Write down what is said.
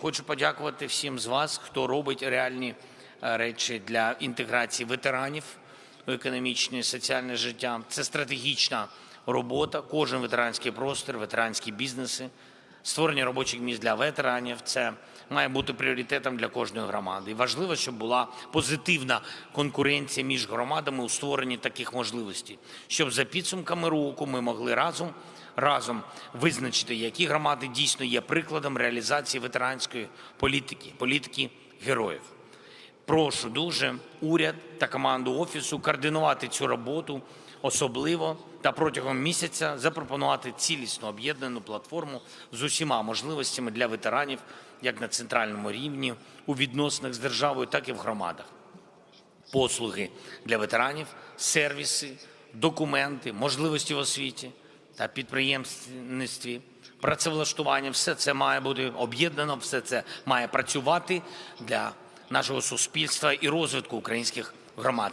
Хочу подякувати всім з вас, хто робить реальні е, речі для інтеграції ветеранів у економічне і соціальне життя. Це стратегічна робота. Кожен ветеранський простір, ветеранські бізнеси, створення робочих місць для ветеранів. Це має бути пріоритетом для кожної громади. І важливо, щоб була позитивна конкуренція між громадами у створенні таких можливостей, щоб за підсумками року ми могли разом разом визначити, які громади дійсно є прикладом реалізації ветеранської політики, політики героїв. Прошу дуже уряд та команду офісу координувати цю роботу особливо та протягом місяця запропонувати цілісно об'єднану платформу з усіма можливостями для ветеранів як на центральному рівні у відносинах з державою, так і в громадах послуги для ветеранів, сервіси, документи, можливості в освіті та підприємництві, працевлаштування. Все це має бути об'єднано, все це має працювати для нашого суспільства і розвитку українських громад.